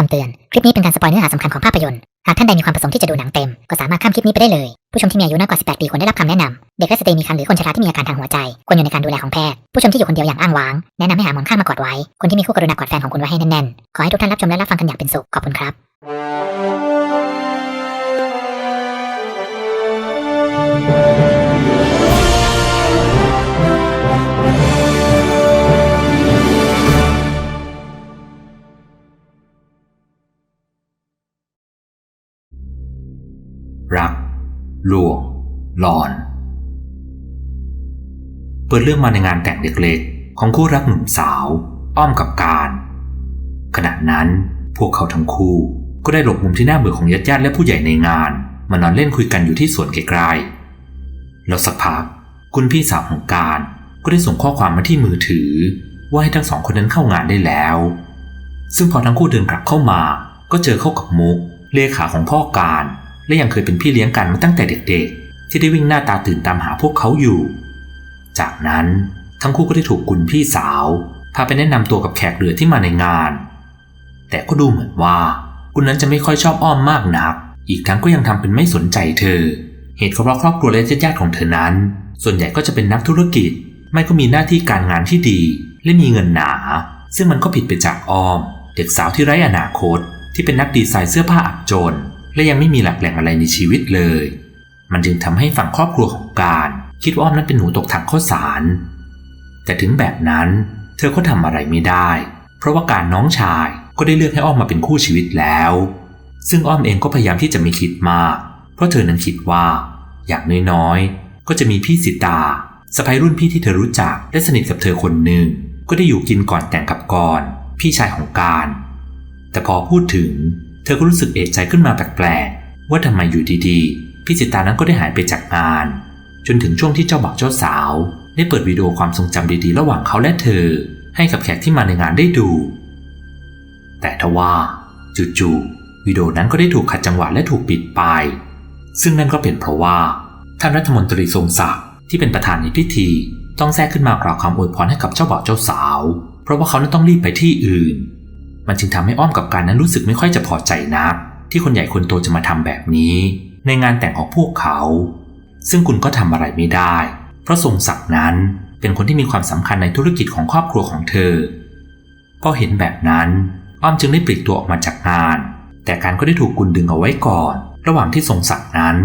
คำเตือน คลิปนี้เป็นการสปอยเนื้อหาสำคัญของภาพยนตร์ หากท่านใดมีความประสงค์ที่จะดูหนังเต็ม ก็สามารถข้ามคลิปนี้ไปได้เลย ผู้ชมที่มีอายุน้อยกว่า 18 ปีควรได้รับคำแนะนำ เด็กและสตรีมีครรภ์หรือคนชราที่มีอาการทางหัวใจ ควรอยู่ในการดูแลของแพทย์ ผู้ชมที่อยู่คนเดียวอย่างอ้างว้าง แนะนำให้หาหมอนข้างมากอดไว้ คนที่มีคู่กรุณากอดแฟนของคุณไว้ให้แน่นๆ ขอให้ทุกท่านรับชมและรับฟังกันอย่างเป็นสุข ขอบคุณครับ รัก ลวง หลอน เปิดเรื่องมาในงานแต่งเด็กๆ ของคู่รักหนุ่มสาว อ้อมกับการ ขณะนั้นพวกเขาทั้งคู่ก็ได้หลบมุมที่น่าเบื่อของญาติญาติและผู้ใหญ่ในงาน มานอนเล่นคุยกันอยู่ที่สวนไกลๆแล้วสักพักคุณพี่สาวของการ ก็ได้ส่งข้อความมาที่มือถือ ว่าให้ทั้งสองคนนั้นเข้างานได้แล้ว ซึ่งพอทั้งคู่เดินกลับเข้ามา ก็เจอเข้ากับมุกเลขาของพ่อการ และยังเคยเป็นพี่เลี้ยงกันมาตั้งแต่เด็กๆ ที่ได้วิ่งหน้าตาตื่นตามหาพวกเขาอยู่ จากนั้นทั้งคู่ก็ได้ถูกกุลพี่สาวพาไปแนะนำตัวกับแขกเหลือที่มาในงาน แต่ก็ดูเหมือนว่ากุลนั้นจะไม่ค่อยชอบอ้อมมากนัก อีกทั้งก็ยังทำเป็นไม่สนใจเธอ เหตุก็เพราะครอบครัวและญาติของเธอนั้น ส่วนใหญ่ก็จะเป็นนักธุรกิจ ไม่ก็มีหน้าที่การงานที่ดี และมีเงินหนา ซึ่งมันก็ผิดไปจากอ้อม เด็กสาวที่ไร้อนาคต ที่เป็นนักดีไซน์เสื้อผ้าอับจน และยังไม่มีหลักแหล่งอะไรในชีวิตเลย มันจึงทำให้ฝั่งครอบครัวของการ คิดว่าอ้อมนั้นเป็นหนูตกถังข้าวสาร แต่ถึงแบบนั้น เธอก็ทำอะไรไม่ได้ เพราะว่าการน้องชายก็ได้เลือกให้อ้อมมาเป็นคู่ชีวิตแล้ว ซึ่งอ้อมเองก็พยายามที่จะไม่คิดมาก เพราะเธอนั้นคิดว่า อย่างน้อยๆ ก็จะมีพี่สิตาสะพ้ยรุ่นพี่ที่เธอรู้จักและสนิทกับเธอคนหนึ่ง ก็ได้อยู่กินก่อนแต่งกับกรพี่ชายของการ แต่พอพูดถึง ธอก็รู้สึกเอกใจขึ้นมาแปลกๆ ว่าทำไมอยู่ดีๆ พี่สิตานั้นก็ได้หายไปจากงาน จนถึงช่วงที่เจ้าบ่าวเจ้าสาว ได้เปิดวิดีโอความทรงจำดีๆ ระหว่างเขาและเธอ ให้กับแขกที่มาในงานได้ดู แต่ทว่าจู่ๆวิดีโอนั้นก็ได้ถูกขัดจังหวะและถูกปิดไป ซึ่งนั่นก็เป็นเพราะว่า ท่านรัฐมนตรีทรงศักดิ์ที่เป็นประธานในพิธี ต้องแทรกขึ้นมากล่าวคำอวยพรให้กับเจ้าบ่าวเจ้าสาว เพราะว่าเขานั้นต้องรีบไปที่อื่น มันจึงทำให้อ้อมกับการนั้นรู้สึกไม่ค่อยจะพอใจนัก ที่คนใหญ่คนโตจะมาทำแบบนี้ ในงานแต่งของพวกเขา ซึ่งคุณก็ทำอะไรไม่ได้ เพราะทรงศักดิ์นั้นเป็นคนที่มีความสำคัญในธุรกิจของครอบครัวของเธอ พอเห็นแบบนั้น อ้อมจึงได้ปลีกตัวออกมาจากงาน แต่การก็ได้ถูกกุลดึงเอาไว้ก่อน ระหว่างที่ทรงศักดิ์นั้น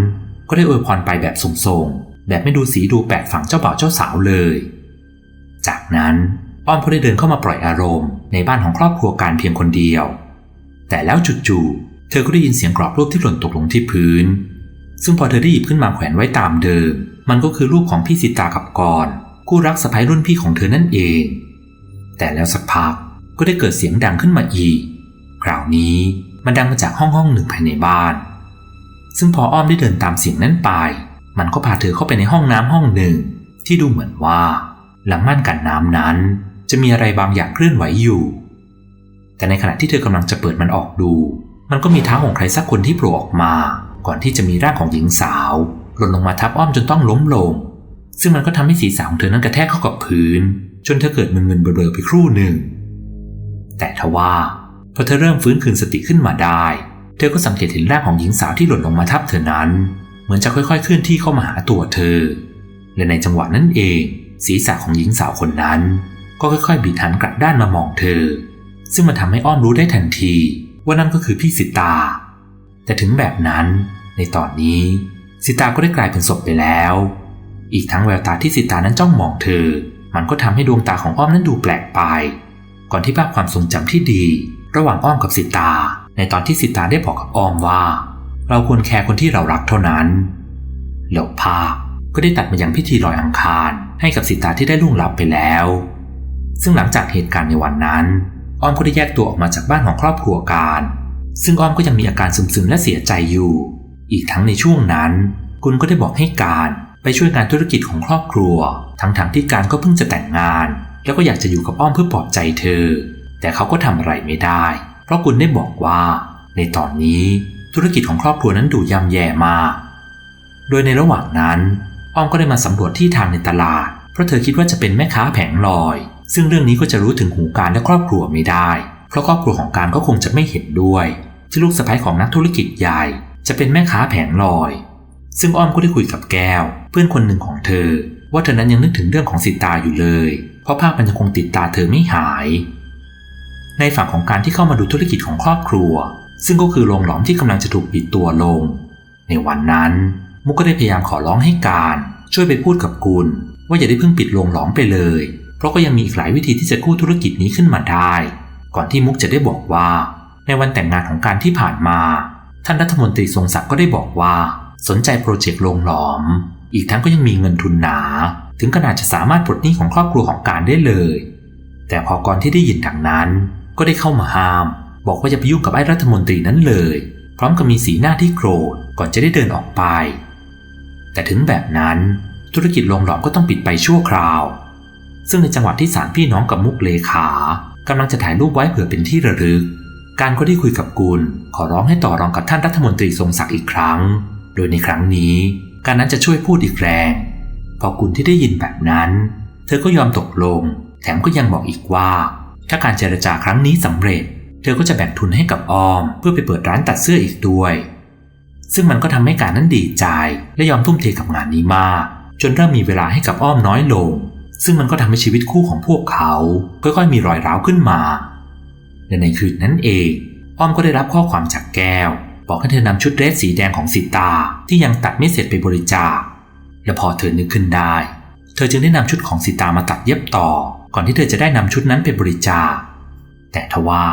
ก็ได้อวยพรไปแบบทรงๆแบบไม่ดูสีดูแปดฝั่งเจ้าบ่าวเจ้าสาวเลย จากนั้นอ้อมก็ได้เดินเข้ามาปล่อยอารมณ์ ในบ้านของครอบครัวการเพียงคนเดียว แต่แล้วจู่ๆเธอก็ได้ยินเสียงกรอบรูปที่หล่นตกลงที่พื้น ซึ่งพอเธอได้หยิบขึ้นมาแขวนไว้ตามเดิม มันก็คือรูปของพี่สิตากับกรคู่รักสะพ้ยรุ่นพี่ของเธอนั่นเอง แต่แล้วสักพักก็ได้เกิดเสียงดังขึ้นมาอีก คราวนี้มันดังมาจากห้องห้องหนึ่งภายในบ้าน ซึ่งพออ้อมได้เดินตามเสียงนั้นไป มันก็พาเธอเข้าไปในห้องน้ำห้องหนึ่ง ที่ดูเหมือนว่า หลังม่านกันน้ำนั้น จะมีอะไรบางอย่างเคลื่อนไหวอยู่ แต่ในขณะที่เธอกำลังจะเปิดมันออกดู มันก็มีเท้าของใครสักคนที่โผล่ออกมา ก่อนที่จะมีร่างของหญิงสาวหล่นลงมาทับอ้อมจนต้องล้มลง ซึ่งมันก็ทำให้ศีรษะของเธอนั้นกระแทกเข้ากับพื้น จนเธอเกิดมึนๆเบลอๆไปครู่หนึ่ง แต่ทว่าพอเธอเริ่มฟื้นคืนสติขึ้นมาได้ เธอก็สังเกตเห็นร่างของหญิงสาวที่หล่นลงมาทับเธอนั้น เหมือนจะค่อยๆเคลื่อนที่เข้ามาหาตัวเธอ และในจังหวะนั้นเอง ศีรษะของหญิงสาวคนนั้น ก็ค่อยๆ บิดหันกลับด้านมามองเธอ ซึ่งมันทำให้อ้อมรู้ได้ทันที ว่านั่นก็คือพี่สิตา แต่ถึงแบบนั้นในตอนนี้สิตาก็ได้กลายเป็นศพไปแล้ว อีกทั้งแววตาที่สิตานั้นจ้องมองเธอ มันก็ทำให้ดวงตาของอ้อมนั้นดูแปลกไป ก่อนที่ภาพความทรงจำที่ดี ระหว่างอ้อมกับสิตา ในตอนที่สิตาได้บอกกับอ้อมว่า เราควรแคร์คนที่เรารักเท่านั้นแล้วภาพก็ได้ตัดมายังพิธีลอยอังคารให้กับสิตาที่ได้ล่วงลับไปแล้ว ซึ่งหลังจากเหตุการณ์ในวันนั้น อ้อมก็ได้แยกตัวออกมาจากบ้านของครอบครัวการ ซึ่งอ้อมก็ยังมีอาการซึมๆและเสียใจอยู่ อีกทั้งในช่วงนั้น คุณก็ได้บอกให้การไปช่วยงานธุรกิจของครอบครัว ทั้งๆทที่การก็เพิ่งจะแต่งงาน แล้วก็อยากจะอยู่กับอ้อมเพื่อปลอบใจเธอ แต่เขาก็ทำอะไรไม่ได้ เพราะคุณได้บอกว่า ในตอนนี้ธุรกิจของครอบครัวนั้นดูย่ำแย่มาก โดยในระหว่างนั้น อ้อมก็ได้มาสำรวจที่ทางในตลาด เพราะเธอคิดว่าจะเป็นแม่ค้าแผงลอย ซึ่งเรื่องนี้ก็จะรู้ถึงหูการและครอบครัวไม่ได้ เพราะครอบครัวของการก็คงจะไม่เห็นด้วย ที่ลูกสะใภ้ของนักธุรกิจใหญ่ จะเป็นแม่ค้าแผงลอย ซึ่งอ้อมก็ได้คุยกับแก้ว เพื่อนคนหนึ่งของเธอ ว่าเธอนั้นยังนึกถึงเรื่องของสิตาอยู่เลย เพราะภาพมันยังคงติดตาเธอไม่หาย ในฝั่งของการที่เข้ามาดูธุรกิจของครอบครัว ซึ่งก็คือโรงหลอมที่กำลังจะถูกปิดตัวลง ในวันนั้น มุกก็ได้พยายามขอร้องให้การ ช่วยไปพูดกับกุลว่าอย่าได้เพิ่งปิดโรงหลอมไปเลย เพราะก็ยังมีอีกหลายวิธีที่จะกู้ธุรกิจนี้ขึ้นมาได้ ก่อนที่มุกจะได้บอกว่า ในวันแต่งงานของการที่ผ่านมา ท่านรัฐมนตรีทรงศักดิ์ก็ได้บอกว่า สนใจโปรเจกต์โรงหลอม อีกทั้งก็ยังมีเงินทุนหนา ถึงขนาดจะสามารถปลดหนี้ของครอบครัวของการได้เลย แต่พอก่อนที่ได้ยินดังนั้น ก็ได้เข้ามาห้าม บอกว่าจะไปยุ่งกับไอ้รัฐมนตรีนั้นเลย พร้อมกับมีสีหน้าที่โกรธก่อนจะได้เดินออกไป แต่ถึงแบบนั้นธุรกิจโรงหลอมก็ต้องปิดไปชั่วคราว ซึ่งในจังหวะที่สารพี่น้องกับมุกเลขากำลังจะถ่ายรูปไว้เผื่อเป็นที่ระลึก การก็ได้คุยกับกุลขอร้องให้ต่อรองกับท่านรัฐมนตรีทรงศักดิ์อีกครั้ง โดยในครั้งนี้ การนั้นจะช่วยพูดอีกแรง พอกุลที่ได้ยินแบบนั้น เธอก็ยอมตกลง แถมก็ยังบอกอีกว่า ถ้าการเจรจาครั้งนี้สำเร็จ เธอก็จะแบ่งทุนให้กับออม เพื่อไปเปิดร้านตัดเสื้ออีกด้วย ซึ่งมันก็ทำให้การนั้นดีใจ และยอมทุ่มเทกับงานนี้มาก จนเริ่มมีเวลาให้กับอ้อมน้อยลง ซึ่งมันก็ทำให้ชีวิตคู่ของพวกเขาค่อยๆมีรอยร้าวขึ้นมาและในคืนนั้นเอง อ้อมก็ได้รับข้อความจากแก้ว บอกให้เธอนำชุดเดรสสีแดงของสิตาที่ยังตัดไม่เสร็จไปบริจาค และพอเธอนึกขึ้นได้ เธอจึงได้นำชุดของสิตามาตัดเย็บต่อ ก่อนที่เธอจะได้นำชุดนั้นไปบริจาค แต่ทว่า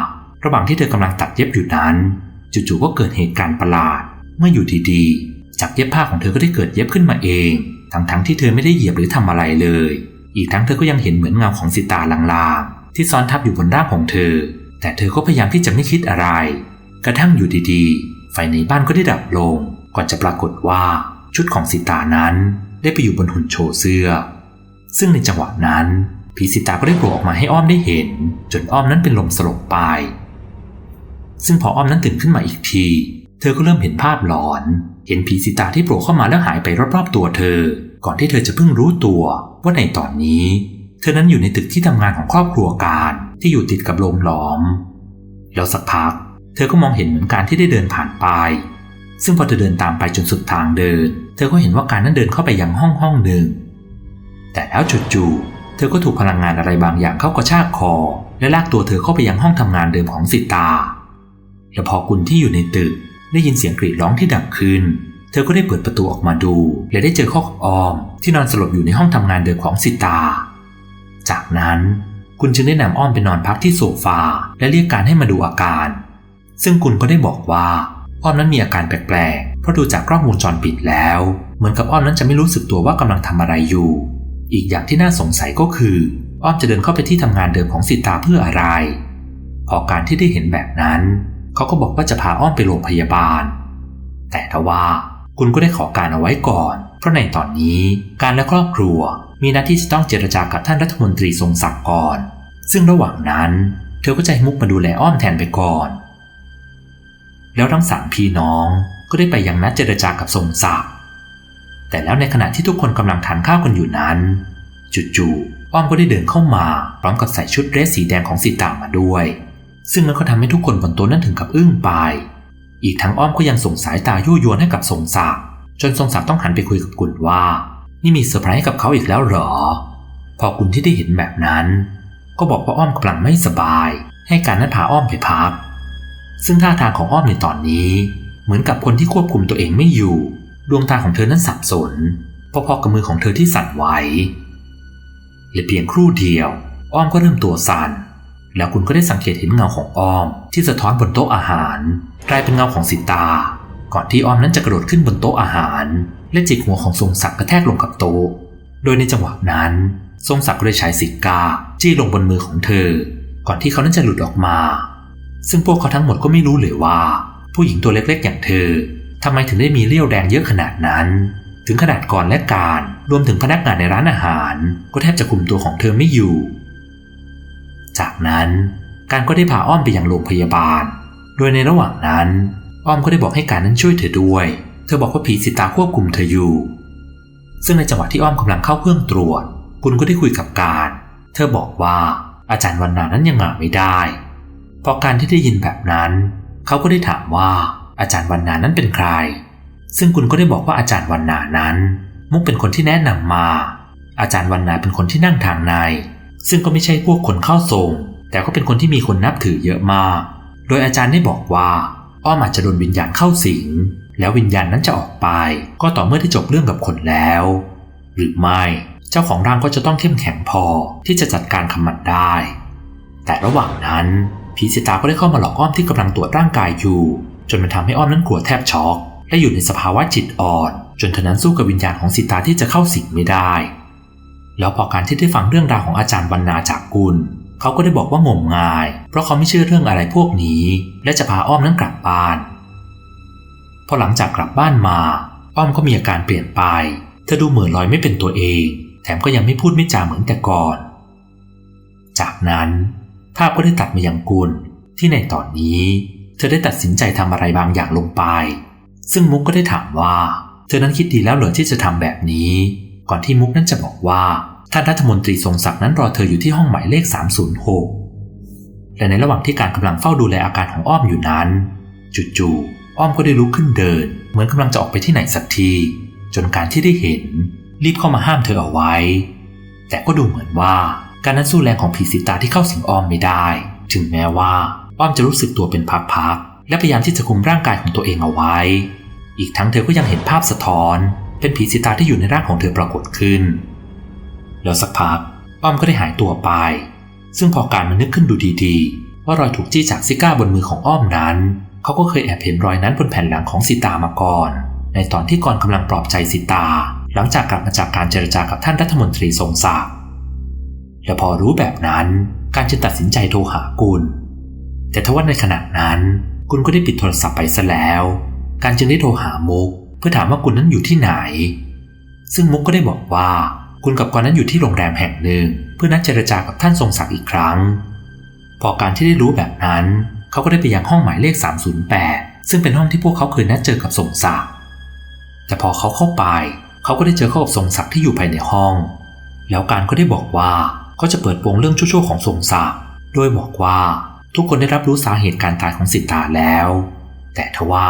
ระหว่างที่เธอกำลังตัดเย็บอยู่นั้น จู่ๆก็เกิดเหตุการณ์ประหลาด เมื่ออยู่ดีๆจากเย็บผ้าของเธอก็ได้เกิดเย็บขึ้นมาเอง ทั้งๆที่เธอไม่ได้เหยียบหรือทำอะไรเลย อีกทั้งเธอก็ยังเห็นเหมือนเงาของสิตาลางๆ ที่ซ้อนทับอยู่บนร่างของเธอ แต่เธอก็พยายามที่จะไม่คิดอะไร กระทั่งอยู่ดีๆ ไฟในบ้านก็ได้ดับลง ก่อนจะปรากฏว่าชุดของสิตานั้นได้ไปอยู่บนหุ่นโชว์เสื้อ ซึ่งในจังหวะนั้นผีสิตาก็ได้โผล่ออกมาให้อ้อมได้เห็น จนอ้อมนั้นเป็นลมสลบไป ซึ่งพออ้อมนั้นตื่นขึ้นมาอีกที เธอก็เริ่มเห็นภาพหลอน เห็นผีสิตาที่โผล่เข้ามาแล้วหายไปรอบๆตัวเธอ ก่อนที่เธอจะเพิ่งรู้ตัวว่าในตอนนี้ เธอนั้นอยู่ในตึกที่ทำงานของครอบครัวการที่อยู่ติดกับโรงหลอม แล้วสักพัก เธอก็มองเห็นเหมือนการที่ได้เดินผ่านไป ซึ่งพอเธอเดินตามไปจนสุดทางเดิน เธอก็เห็นว่าการนั้นเดินเข้าไปยังห้องห้องหนึ่ง แต่แล้วจู่ๆเธอก็ถูกพลังงานอะไรบางอย่างเข้ากระชากคอ และลากตัวเธอเข้าไปยังห้องทำงานเดิมของสิตาและพอกุลที่อยู่ในตึกได้ยินเสียงกรีดร้องที่ดังขึ้น เธอก็ได้เปิดประตูออกมาดู และได้เจอข้อกับออม ที่นอนสลบอยู่ในห้องทำงานเดิมของสิตา จากนั้นคุณจึงได้นำอ้อมไปนอนพักที่โซฟา และเรียกการให้มาดูอาการ ซึ่งคุณก็ได้บอกว่า อ้อมนั้นมีอาการแปลกๆ เพราะดูจากกล้องวงจรปิดแล้ว เหมือนกับอ้อมนั้นจะไม่รู้สึกตัวว่ากำลังทำอะไรอยู่ อีกอย่างที่น่าสงสัยก็คือ อ้อมจะเดินเข้าไปที่ทำงานเดิมของสิตาเพื่ออะไร พอการที่ได้เห็นแบบนั้น เขาก็บอกว่าจะพาอ้อมไปโรงพยาบาล แต่ทว่า คุณก็ได้ขอการเอาไว้ก่อน เพราะในตอนนี้การและครอบครัวมีหน้าที่จะต้องเจรจากับท่านรัฐมนตรีทรงศักดิ์ก่อน ซึ่งระหว่างนั้น เธอก็จะให้มุกมาดูแลอ้อมแทนไปก่อน แล้วทั้งสามพี่น้องก็ได้ไปยังนัดเจรจากับทรงศักดิ์แต่แล้วในขณะที่ทุกคนกำลังทานข้าวกันอยู่นั้นจู่ๆอ้อมก็ได้เดินเข้ามาพร้อมกับใส่ชุดเดรสสีแดงของสีตางมาด้วย ซึ่งมันก็ทำให้ทุกคนบนโต๊ะนั้นถึงกับอึ้งไป อีกทั้งอ้อมก็ยังส่งสายตายั่วยวนให้กับทรงศักดิ์จนทรงศักดิ์ต้องหันไปคุยกับกุลว่า นี่มีเซอร์ไพรส์ให้กับเขาอีกแล้วเหรอ พอกุลที่ได้เห็นแบบนั้น ก็บอกว่าอ้อมกำลังไม่สบาย ให้การนั้นพาอ้อมไปพัก ซึ่งท่าทางของอ้อมในตอนนี้ เหมือนกับคนที่ควบคุมตัวเองไม่อยู่ ดวงตาของเธอนั้นสับสนพอๆกับมือของเธอที่สั่นไหวและเพียงครู่เดียว อ้อมก็เริ่มตัวสั่นแล้วคุณก็ได้สังเกตเห็นเงาของอ้อมที่สะท้อนบนโต๊ะอาหาร กลายเป็นเงาของสิตา ก่อนที่อ้อมนั้นจะกระโดดขึ้นบนโต๊ะอาหาร และจิกหัวของทรงศักดิ์กระแทกลงกับโต๊ะ โดยในจังหวะนั้น ทรงศักดิ์ก็ได้ใช้สิกาจี้ลงบนมือของเธอ ก่อนที่เขานั้นจะหลุดออกมา ซึ่งพวกเขาทั้งหมดก็ไม่รู้เลยว่า ผู้หญิงตัวเล็กๆ อย่างเธอทำไมถึงได้มีเรี่ยวแรงเยอะขนาดนั้น ถึงขนาดก่อนและการรวมถึงพนักงานในร้านอาหาร ก็แทบจะคุมตัวของเธอไม่อยู่ จากนั้นการก็ได้พาอ้อมไปยังโรงพยาบาล โดยในระหว่างนั้น อ้อมก็ได้บอกให้การนั้นช่วยเธอด้วย เธอบอกว่าผีสิตาควบคุมเธออยู่ ซึ่งในจังหวะที่อ้อมกำลังเข้าเครื่องตรวจ คุณก็ได้คุยกับการ เธอบอกว่าอาจารย์วันนานั้นยังมาไม่ได้ พอการที่ได้ยินแบบนั้น เขาก็ได้ถามว่าอาจารย์วันนานั้นเป็นใคร ซึ่งคุณก็ได้บอกว่าอาจารย์วันนานั้น มุกเป็นคนที่แนะนำมา อาจารย์วันนาเป็นคนที่นั่งทางใน ซึ่งก็ไม่ใช่พวกคนเข้าทรง แต่ก็เป็นคนที่มีคนนับถือเยอะมาก โดยอาจารย์ได้บอกว่า อ้อมอาจจะโดนวิญญาณเข้าสิง แล้ววิญญาณนั้นจะออกไป ก็ต่อเมื่อได้จบเรื่องกับคนแล้ว หรือไม่ เจ้าของร่างก็จะต้องเข้มแข็งพอที่จะจัดการคำมันได้ แต่ระหว่างนั้นผีสิตาก็ได้เข้ามาหลอกอ้อมที่กำลังตรวจร่างกายอยู่ จนมันทำให้อ้อมนั้นกลัวแทบช็อกและอยู่ในสภาวะจิตอ่อน จนเธอนั้นสู้กับวิญญาณของสิตาที่จะเข้าสิงไม่ได้ แล้วพอการที่ได้ฟังเรื่องราวของอาจารย์วรรณาจากกุล เขาก็ได้บอกว่างมงาย เพราะเขาไม่เชื่อเรื่องอะไรพวกนี้ และจะพาอ้อมนั้นกลับบ้าน พอหลังจากกลับบ้านมา อ้อมก็มีอาการเปลี่ยนไป เธอดูเหมือนลอยไม่เป็นตัวเอง แถมก็ยังไม่พูดไม่จาเหมือนแต่ก่อน จากนั้นภาพก็ได้ตัดมายังกุลที่ในตอนนี้ เธอได้ตัดสินใจทำอะไรบางอย่างลงไป ซึ่งมุกก็ได้ถามว่า เธอนั้นคิดดีแล้วเหรอที่จะทำแบบนี้ ก่อนที่มุกนั้นจะบอกว่า ท่านรัฐมนตรีทรงศักดิ์นั้นรอเธออยู่ที่ห้องหมายเลข 306 และในระหว่างที่การกำลังเฝ้าดูแลอาการของอ้อมอยู่นั้น จู่ๆอ้อมก็ได้ลุกขึ้นเดิน เหมือนกำลังจะออกไปที่ไหนสักที จนการที่ได้เห็น รีบเข้ามาห้ามเธอเอาไว้ แต่ก็ดูเหมือนว่าการนั้นสู้แรงของผีสิตาที่เข้าสิงอ้อมไม่ได้ ถึงแม้ว่าอ้อมจะรู้สึกตัวเป็นพักๆและพยายามที่จะคุมร่างกายของตัวเองเอาไว้ อีกทั้งเธอก็ยังเห็นภาพสะท้อน เป็นผีสิตาที่อยู่ในร่างของเธอปรากฏขึ้น แล้วสักพักอ้อมก็ได้หายตัวไป ซึ่งพอการมานึกขึ้นดูดีๆ ว่ารอยถูกจี้จากซิก้าบนมือของอ้อมนั้น เขาก็เคยแอบเห็นรอยนั้นบนแผ่นหลังของสิตามาก่อน ในตอนที่ก่อนกำลังปลอบใจสิตา หลังจากกลับมาจากการเจรจากับท่านรัฐมนตรีทรงศักดิ์และพอรู้แบบนั้นการจึงตัดสินใจโทรหากุล แต่ทว่าในขณะนั้นกุลก็ได้ปิดโทรศัพท์ไปซะแล้ว การจึงได้โทรหามุก เพื่อถามว่ากุลนั้นอยู่ที่ไหน ซึ่งมุกก็ได้บอกว่า กุลกับกอนนั้นอยู่ที่โรงแรมแห่งหนึ่ง เพื่อนัดเจรจากับท่านทรงศักดิ์อีกครั้ง พอการที่ได้รู้แบบนั้น เขาก็ได้ไปยังห้องหมายเลข 308 ซึ่งเป็นห้องที่พวกเขาเคยนัดเจอกับทรงศักดิ์แต่พอเขาเข้าไป เขาก็ได้เจอเข้ากับทรงศักดิ์ที่อยู่ภายในห้อง แล้วการก็ได้บอกว่าเขาจะเปิดโปงเรื่องชั่วๆของทรงศักดิ์โดยบอกว่าทุกคนได้รับรู้สาเหตุการตายของสิตาแล้ว แต่ทว่า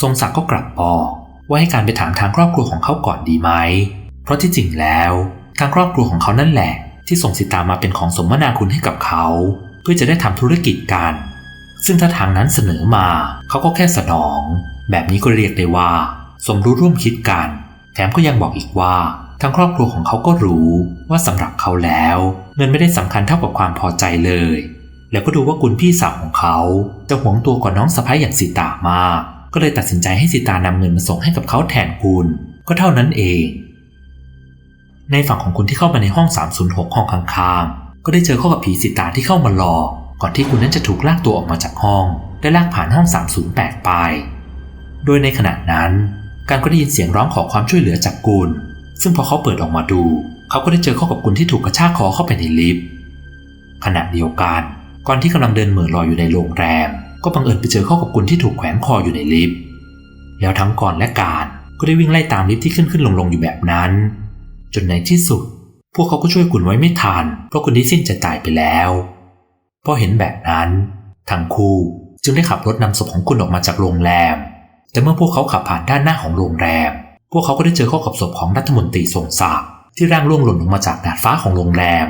ทรงศักดิ์ก็กลับบอกว่าให้การไปถามทางครอบครัวของเขาก่อนดีไหม เพราะที่จริงแล้วทางครอบครัวของเขานั่นแหละ ที่ส่งสิตามาเป็นของสมนาคุณให้กับเขา เพื่อจะได้ทำธุรกิจกัน ซึ่งถ้าทางนั้นเสนอมาเขาก็แค่สนอง แบบนี้ก็เรียกได้ว่า สมรู้ร่วมคิดกัน แถมก็ยังบอกอีกว่าทางครอบครัวของเขาก็รู้ว่าสำหรับเขาแล้ว เงินไม่ได้สำคัญเท่ากับความพอใจเลย แล้วก็ดูว่ากุลพี่สาวของเขา จะหวงตัวกว่าน้องสะพ้ายอย่างสิตามากก็เลยตัดสินใจให้สิตานำเงินมาส่งให้กับเขาแทนกุลก็เท่านั้นเอง ในฝั่งของคุณที่เข้ามาในห้อง 306 ห้องข้างๆ ก็ได้เจอเข้ากับผีสิตาที่เข้ามารอ ก่อนที่คุณนั้นจะถูกลากตัวออกมาจากห้อง และลากผ่านห้อง 308 ไป โดยในขณะนั้น การก็ได้ยินเสียงร้องขอความช่วยเหลือจากกุลซึ่งพอเขาเปิดออกมาดู เขาก็ได้เจอเข้ากับกุลที่ถูกกระชากคอเข้าไปในลิฟต์ ขณะเดียวกัน ก่อนที่กำลังเดินเหม่อลอยอยู่ในโรงแรม ก็บังเอิญไปเจอเข้ากับกุลที่ถูกแขวนคออยู่ในลิฟต์ แล้วทั้งก่อนและการก็ได้วิ่งไล่ตามลิฟต์ที่ขึ้นขึ้นลงลงอยู่แบบนั้น จนในที่สุด พวกเขาก็ช่วยกุลไว้ไม่ทัน เพราะกุลที่สิ้นจะตายไปแล้วพอเห็นแบบนั้นทั้งคู่จึงได้ขับรถนำศพของกุลออกมาจากโรงแรม แต่เมื่อพวกเขาขับผ่านด้านหน้าของโรงแรม พวกเขาก็ได้เจอเข้ากับศพของรัฐมนตรีทรงศักดิ์ที่ร่างล่วงหล่นลงมาจากดาดฟ้าของโรงแรม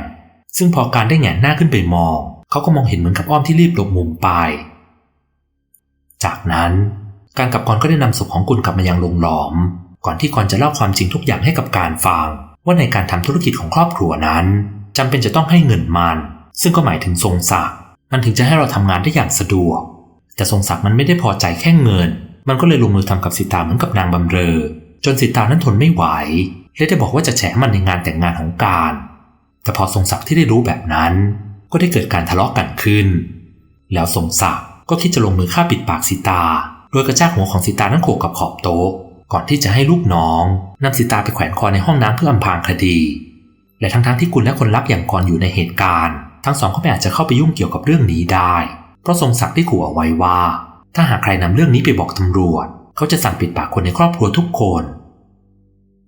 ซึ่งพอการได้แหงนหน้าขึ้นไปมอง เขาก็มองเห็นเหมือนกับอ้อมที่รีบหลบมุมไป จากนั้น การกับกรก็ได้นำศพของกุลกลับมายังโรงหลอม ก่อนที่กรจะเล่าความจริงทุกอย่างให้กับการฟัง ว่าในการทำธุรกิจของครอบครัวนั้นจำเป็นจะต้องให้เงินมัน ซึ่งก็หมายถึงทรงศักดิ์มันถึงจะให้เราทำงานได้อย่างสะดวก แต่ทรงศักดิ์มันไม่ได้พอใจแค่เงิน มันก็เลยลงมือทำกับสิตาเหมือนกับนางบำเรอ จนสิตานั้นทนไม่ไหวและได้บอกว่าจะแฉมันในงานแต่งงานของการ แต่พอทรงศักดิ์ที่ได้รู้แบบนั้น ก็ได้เกิดการทะเลาะกันขึ้น แล้วทรงศักดิ์ก็คิดจะลงมือฆ่าปิดปากสิตา โดยกระชากหัวของสิตานั้นโขกกับขอบโต๊ะ ก่อนที่จะให้ลูกน้องนำสิตาไปแขวนคอในห้องน้ำเพื่ออำพรางคดี และทั้งๆทที่กุลและคนรับอย่างกรอยู่ในเหตุการณ์ ทั้งสองก็ไม่อาจจะเข้าไปยุ่งเกี่ยวกับเรื่องนี้ได้ เพราะทรงศักดิ์ได้ขู่เอาไว้ว่า ถ้าหากใครนำเรื่องนี้ไปบอกตำรวจ เขาจะสั่งปิดปากคนในครอบครัวทุกคน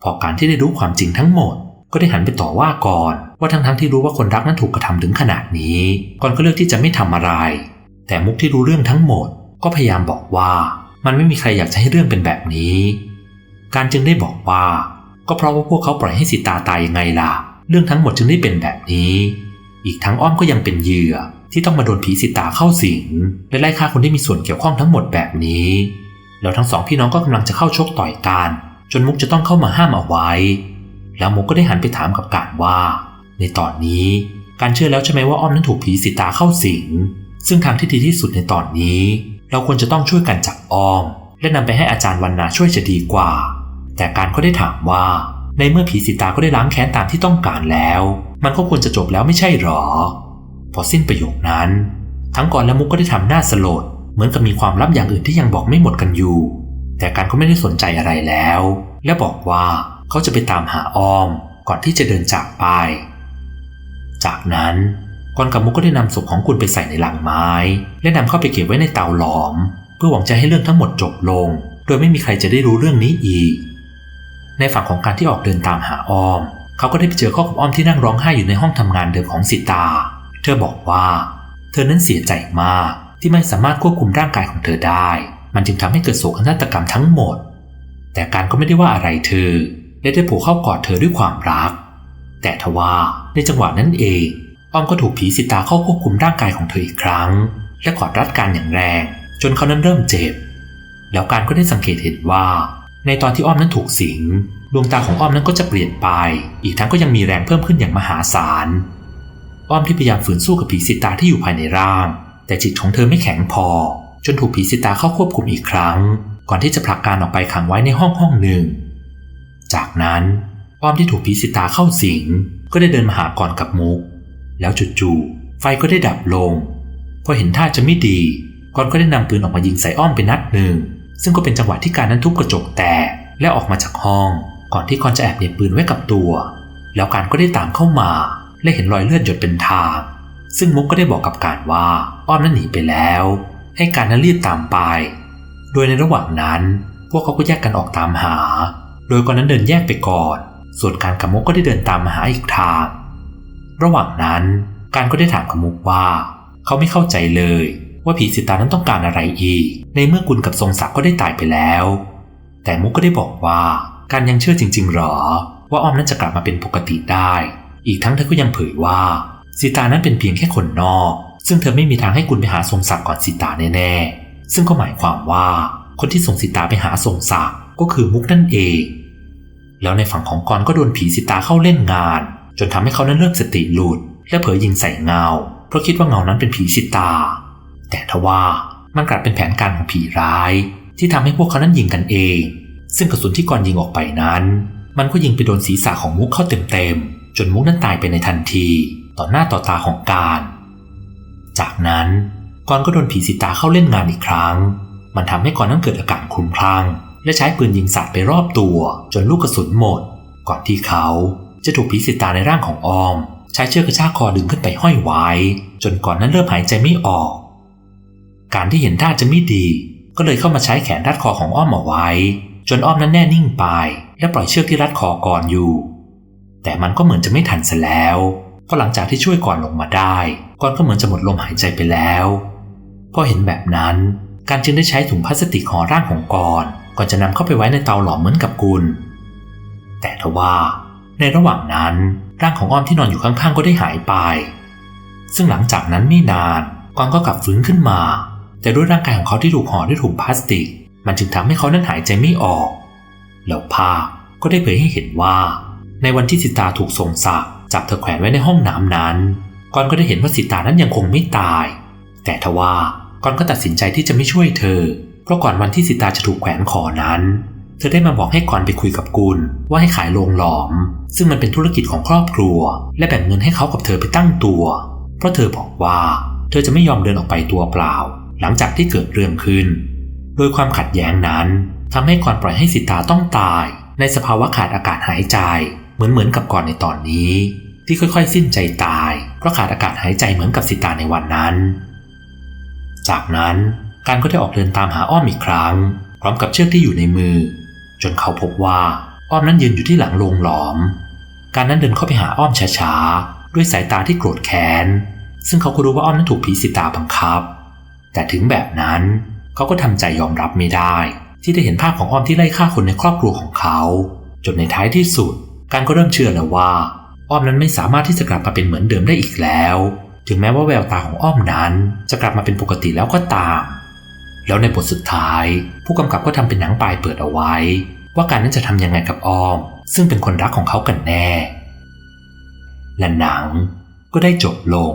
พอการที่ได้รู้ความจริงทั้งหมด ก็ได้หันไปต่อว่าก่อนว่าทั้งๆทที่รู้ว่าคนรักนั้นถูกกระทำถึงขนาดนี้ก่อนก็เลือกที่จะไม่ทำอะไร แต่มุกที่รู้เรื่องทั้งหมด ก็พยายามบอกว่า มันไม่มีใครอยากจะให้เรื่องเป็นแบบนี้ การจึงได้บอกว่า ก็เพราะว่าพวกเขาปล่อยให้สิตาตายยังไงล่ะ เรื่องทั้งหมดจึงได้เป็นแบบนี้ อีกทั้งอ้อมก็ยังเป็นเหยื่อที่ต้องมาโดนผีสิตาเข้าสิงและไล่ฆ่าคนที่มีส่วนเกี่ยวข้องทั้งหมดแบบนี้ แล้วทั้งสองพี่น้องก็กำลังจะเข้าชกต่อยกัน จนมุกจะต้องเข้ามาห้ามเอาไว้ แล้วมุกก็ได้หันไปถามกับการว่า ในตอนนี้การเชื่อแล้วใช่ไหมว่าอ้อมนั้นถูกผีสิตาเข้าสิง ซึ่งทางที่ดีที่สุดในตอนนี้ เราควรจะต้องช่วยกันจับอ้อม และนำไปให้อาจารย์วันนาช่วยจะดีกว่า แต่การก็ได้ถามว่า ในเมื่อผีสิตาก็ได้ล้างแค้นตามที่ต้องการแล้ว มันก็ควรจะจบแล้วไม่ใช่หรอ พอสิ้นประโยคนั้น ทั้งก่อนและมุกก็ได้ทำหน้าสลด เหมือนกับมีความลับอย่างอื่นที่ยังบอกไม่หมดกันอยู่ แต่การก็ไม่ได้สนใจอะไรแล้ว และบอกว่าเขาจะไปตามหาออม ก่อนที่จะเดินจากไป จากนั้นกอนกับมุกก็ได้นำศพของกุลไปใส่ในหลังไม้ และนำเข้าไปเก็บไว้ในเตาหลอม เพื่อหวังจะให้เรื่องทั้งหมดจบลง โดยไม่มีใครจะได้รู้เรื่องนี้อีก ในฝั่งของการที่ออกเดินตามหาอ้อม เขาก็ได้ไปเจอข้อกับอ้อมที่นั่งร้องไห้อยู่ในห้องทำงานเดิมของสิตา เธอบอกว่า เธอนั้นเสียใจมากที่ไม่สามารถควบคุมร่างกายของเธอได้ มันจึงทำให้เกิดโศกนาฏกรรมทั้งหมด แต่การก็ไม่ได้ว่าอะไรเธอ และได้ผูกเข้ากอดเธอด้วยความรัก แต่ทว่าในจังหวะนั้นเองอ้อมก็ถูกผีสิตาเข้าควบคุมร่างกายของเธออีกครั้ง และกอดรัดการอย่างแรง จนเขานั้นเริ่มเจ็บ แล้วการก็ได้สังเกตเห็นว่า ในตอนที่อ้อมนั้นถูกสิง ดวงตาของอ้อมนั้นก็จะเปลี่ยนไป อีกทั้งก็ยังมีแรงเพิ่มขึ้นอย่างมหาศาล อ้อมที่พยายามฝืนสู้กับผีสิตาที่อยู่ภายในร่าง แต่จิตของเธอไม่แข็งพอ จนถูกผีสิตาเข้าควบคุมอีกครั้ง ก่อนที่จะผลักการออกไปขังไว้ในห้องห้องหนึ่ง จากนั้นอ้อมที่ถูกผีสิตาเข้าสิง ก็ได้เดินมาหากรกับมุก แล้วจู่ๆไฟก็ได้ดับลงพอเห็นท่าจะไม่ดีกรก็ได้นำปืนออกมายิงใส่อ้อมไปนัดหนึ่ง ซึ่งก็เป็นจังหวะที่การนั้นทุบกระจกแตกและออกมาจากห้อง ก่อนที่กรจะแอบเหน็บปืนไว้กับตัว แล้วการก็ได้ตามเข้ามา และเห็นรอยเลือดหยดเป็นทาง ซึ่งมุกก็ได้บอกกับการว่าอ้อมนั้นหนีไปแล้ว ให้การนั้นรีบตามไป โดยในระหว่างนั้น พวกเขาก็แยกกันออกตามหา โดยก่อนนั้นเดินแยกไปก่อน ส่วนการกับมุกก็ได้เดินตามมาหาอีกทาง ระหว่างนั้นการก็ได้ถามกับมุกว่า เขาไม่เข้าใจเลย ว่าผีสิตานั้นต้องการอะไรอีก ในเมื่อกุลกับทรงศักดิ์ก็ได้ตายไปแล้ว แต่มุกก็ได้บอกว่าการยังเชื่อจริง ๆหรอ ว่าอ้อมนั้นจะกลับมาเป็นปกติได้ อีกทั้งเธอก็ยังเผยว่าสิตานั้นเป็นเพียงแค่คนนอก ซึ่งเธอไม่มีทางให้กุลไปหาทรงศักดิ์ก่อนสิตาแน่ๆ ซึ่งก็หมายความว่าคนที่ส่งสิตาไปหาทรงศักดิ์ก็คือมุกนั่นเอง แล้วในฝั่งของกรก็โดนผีสิตาเข้าเล่นงาน จนทำให้เขานั้นเริ่มสติหลุด และเผยยิงใส่เงา เพราะคิดว่าเงานั้นเป็นผีสิตา แต่ทว่ามันกลับเป็นแผนการของผีร้าย ที่ทำให้พวกเขานั้นยิงกันเอง ซึ่งกระสุนที่กรยิงออกไปนั้น มันก็ยิงไปโดนศีรษะของมุกเข้าเต็มๆจนมุกนั้นตายไปในทันที ต่อหน้าต่อตาของการ จากนั้นกรก็โดนผีสิตาเข้าเล่นงานอีกครั้ง มันทำให้กรนั้นเกิดอาการคลุ้มคลั่งและใช้ปืนยิงสัตว์ไปรอบตัว จนลูกกระสุนหมด ก่อนที่เขาจะถูกผีสิตาในร่างของออม ใช้เชือกกระชากคอดึงขึ้นไปห้อยไว้ จนก่อนนั้นเริ่มหายใจไม่ออก การที่เห็นท่าจะไม่ดี ก็เลยเข้ามาใช้แขนรัดคอของอ้อมเอาไว้ จนอ้อมนั้นแน่นิ่งไป และปล่อยเชือกที่รัดคอก่อนอยู่ แต่มันก็เหมือนจะไม่ทันซะแล้วเพราะหลังจากที่ช่วยก่อนลงมาได้ก่อนก็เหมือนจะหมดลมหายใจไปแล้วพอเห็นแบบนั้น การจึงได้ใช้ถุงพลาสติกห่อร่างของกอนก่อนจะนำเข้าไปไว้ในเตาหลอมเหมือนกับกุลแต่ทว่า ในระหว่างนั้นร่างของอ้อมที่นอนอยู่ข้างๆก็ได้หายไป ซึ่งหลังจากนั้นไม่นานกอนก็กลับฟื้นขึ้นมา แต่ด้วยร่างกายของเขาที่ถูกห่อด้วยถุงพลาสติก มันจึงทำให้เขานั้นหายใจไม่ออก แล้วภาพก็ได้เผยให้เห็นว่า ในวันที่สิตาถูกทรงศักดิ์จับเธอแขวนไว้ในห้องน้ำนั้นกอนก็ได้เห็นว่าสิตานั้นยังคงไม่ตาย แต่ทว่ากอนก็ตัดสินใจที่จะไม่ช่วยเธอ เพราะก่อนวันที่สิตาจะถูกแขวนคอนั้น เธอได้มาบอกให้กอนไปคุยกับกุลว่าให้ขายโรงหลอม ซึ่งมันเป็นธุรกิจของครอบครัว และแบ่งเงินให้เขากับเธอไปตั้งตัว เพราะเธอบอกว่า เธอจะไม่ยอมเดินออกไปตัวเปล่า หลังจากที่เกิดเรื่องขึ้น โดยความขัดแย้งนั้นทำให้กอนปล่อยให้สิตาต้องตาย ในสภาวะขาดอากาศหายใจ เหมือนเหมือนกับก่อนในตอนนี้ ที่ค่อยๆ สิ้นใจตายเพราะขาดอากาศหายใจเหมือนกับสิตาในวันนั้น จากนั้นการก็ได้ออกเดินตามหาอ้อมอีกครั้ง พร้อมกับเชือกที่อยู่ในมือ จนเขาพบว่าอ้อมนั้นยืนอยู่ที่หลังโรงหลอม การนั้นเดินเข้าไปหาอ้อมช้าๆ ด้วยสายตาที่โกรธแค้น ซึ่งเขาก็รู้ว่าอ้อมนั้นถูกผีสิตาบังคับ แต่ถึงแบบนั้นเขาก็ทำใจยอมรับไม่ได้ ที่ได้เห็นภาพของอ้อมที่ไล่ฆ่าคนในครอบครัวของเขา จนในท้ายที่สุด การก็เริ่มเชื่อแล้วว่า อ้อมนั้นไม่สามารถที่จะกลับมาเป็นเหมือนเดิมได้อีกแล้ว ถึงแม้ว่าแววตาของอ้อมนั้น จะกลับมาเป็นปกติแล้วก็ตาม แล้วในบทสุดท้าย ผู้กำกับก็ทำเป็นหนังปลายเปิดเอาไว้ ว่าการนั้นจะทำยังไงกับอ้อม ซึ่งเป็นคนรักของเขากันแน่และหนังก็ได้จบลง